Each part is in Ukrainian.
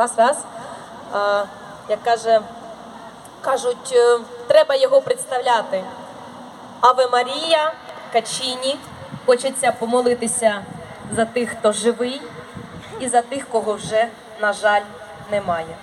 раз, раз. Е, як каже, кажуть, е, треба його представляти. Аве Марія, Качіні. Хочеться помолитися за тих, хто живий, і за тих, кого вже, на жаль, немає.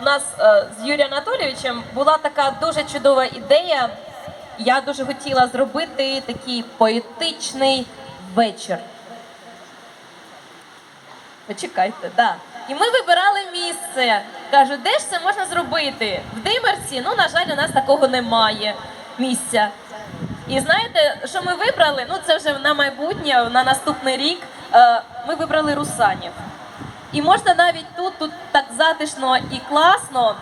У нас е, з Юрієм Анатолійовичем була така дуже чудова ідея. Я дуже хотіла зробити такий поетичний вечір. Почекайте, да. І ми вибирали місце. Кажу, де ж це можна зробити? В Димерці, ну, на жаль, у нас такого немає місця. І знаєте, що ми вибрали? Ну, це вже на майбутнє, на наступний рік. Е, Ми вибрали Русанів. І можна навіть тут, тут так затишно і класно.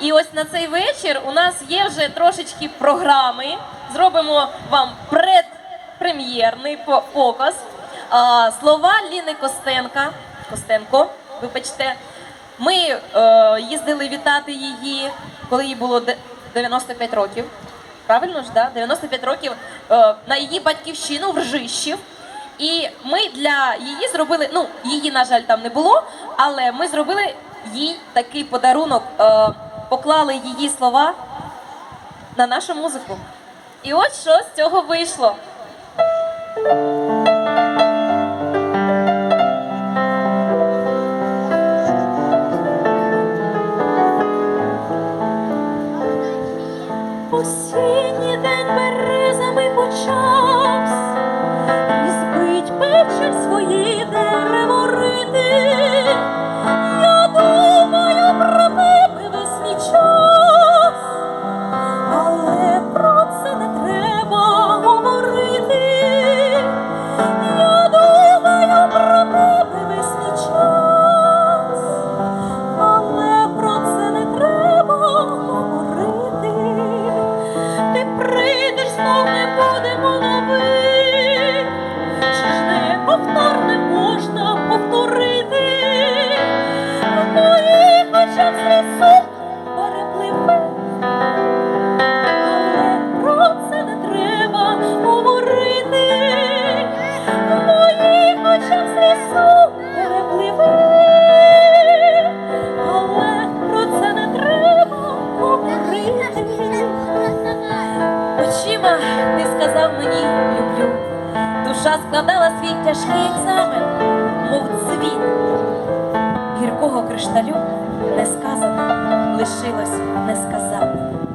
І ось на цей вечір у нас є вже трошечки програми. Зробимо вам предпрем'єрний показ. Слова Ліни Костенка. Костенко, вибачте. Ми е, їздили вітати її, коли їй було 95 років. Правильно ж, да? 95 років е, на її батьківщину в Ржищів. І ми для її зробили, ну її, на жаль, там не було, але ми зробили їй такий подарунок, е, поклали її слова на нашу музику. І от що з цього вийшло. Осінній день березами пече свої душа складала свій тяжкий екзамен, мов цвіт гіркого кришталю не сказано, лишилось не сказати.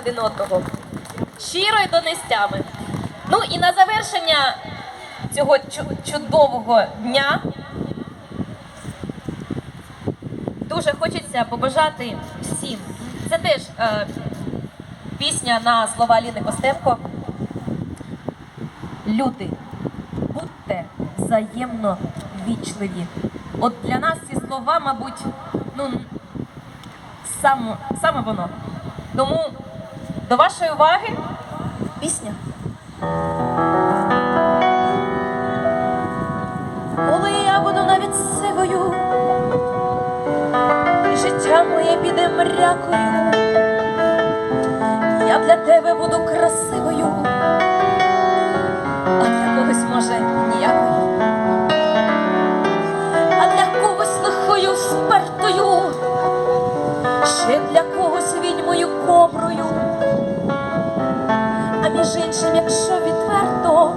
Один одного. Щиро і донестями. Ну і на завершення цього чудового дня дуже хочеться побажати всім. Це теж е, пісня на слова Ліни Костенко. Люди, будьте взаємно вічливі. От для нас ці слова, мабуть, ну саме воно. Тому до вашої уваги пісня. Коли я буду навіть сивою, і життя моє піде мрякою, я для тебе буду красивою, якщо відверто,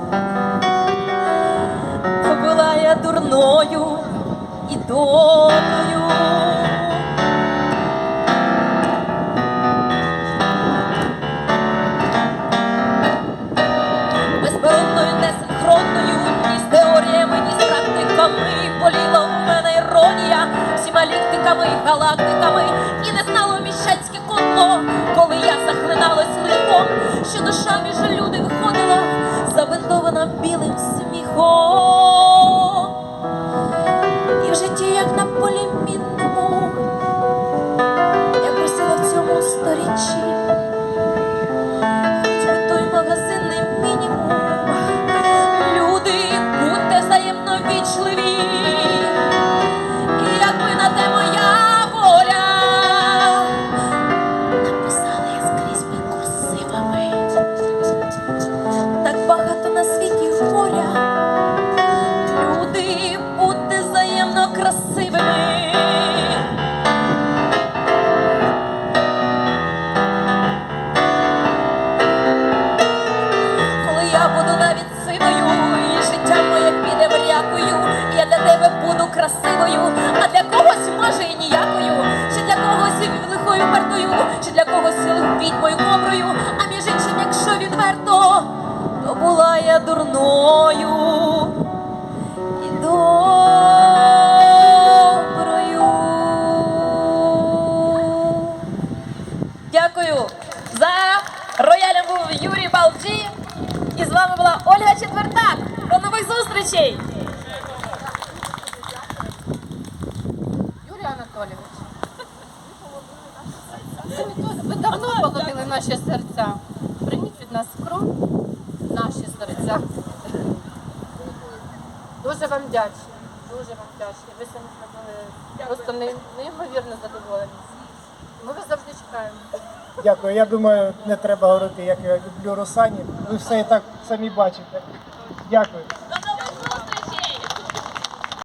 то була я дурною і доброю. Безборонною, несинхронною, ні з теоріями, ні з практиками. Боліла у мене іронія всіма ліктиками, галактиками, і не знало міщанське котло, Oh. За роялем був Юрій Балджі. І з вами була Ольга Четвертак. До нових зустрічей! Юрій Анатолійович, ви давно полюбили наші серця. Прийміть від нас кров наші серця. Дуже вам вдячні, дуже вам вдячні. Ви самі зробили просто неймовірно задоволені. Ми вас завжди чекаємо. Дякую. Я думаю, не треба говорити, як я люблю Росані. Ви все і так самі бачите. Дякую.